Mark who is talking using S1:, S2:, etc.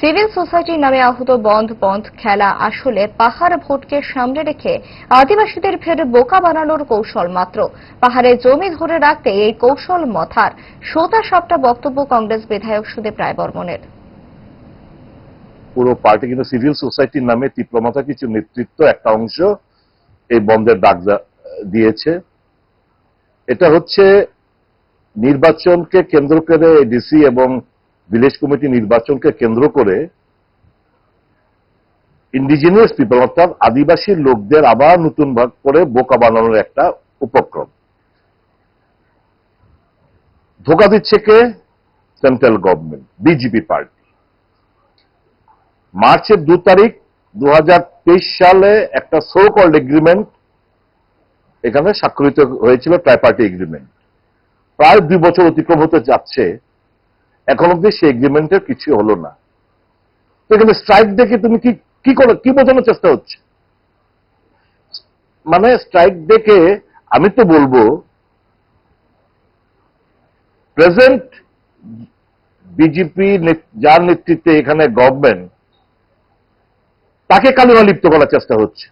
S1: Civil সোসাইটির নামে আহত বন্ধ বন্ধ খেলা আসলে পাহাড় ভোটকে সামনে রেখে আদিবাসীদের ফের বোকা বানানোর কৌশল মাত্র। পাহাড়ে জমি ধরে রাখতে এই কৌশল মথার। সোতা সাপটা বক্তব্য কংগ্রেস বিধায়ক সুদেব রায় বর্মনের
S2: পুরো পার্টি কিন্তু সিভিল সোসাইটির নামে তীব্রমাথা কিছু নেতৃত্ব, একটা অংশ এই বন্ধের ডাক দিয়েছে। এটা হচ্ছে নির্বাচনকে কেন্দ্র করে ডিসি এবং ভিলেজ কমিটি নির্বাচনকে কেন্দ্র করে ইন্ডিজিনিয়াস পিপল অর্থাৎ আদিবাসী লোকদের আবার নতুন ভাগ করে বোকা বানানোর একটা উপক্রম। ধোকা দিচ্ছে কে? সেন্ট্রাল গভর্নমেন্ট বিজেপি পার্টি মার্চের দু তারিখ দু হাজার তেইশ সালে একটা সো কল্ড এগ্রিমেন্ট এখানে স্বাক্ষরিত হয়েছিল ট্রাই পার্টি এগ্রিমেন্ট প্রায় দুই বছর অতিক্রম হতে যাচ্ছে এখন অব্দি সেই এগ্রিমেন্টের কিছু হলো না। এখানে স্ট্রাইক দেখে তুমি কি কি করো, কি বোঝানোর চেষ্টা হচ্ছে? মানে স্ট্রাইক দেখে আমি তো বলব প্রেজেন্ট বিজেপি যার নেতৃত্বে এখানে গভর্নমেন্ট তাকে কালিমা লিপ্ত করার চেষ্টা হচ্ছে।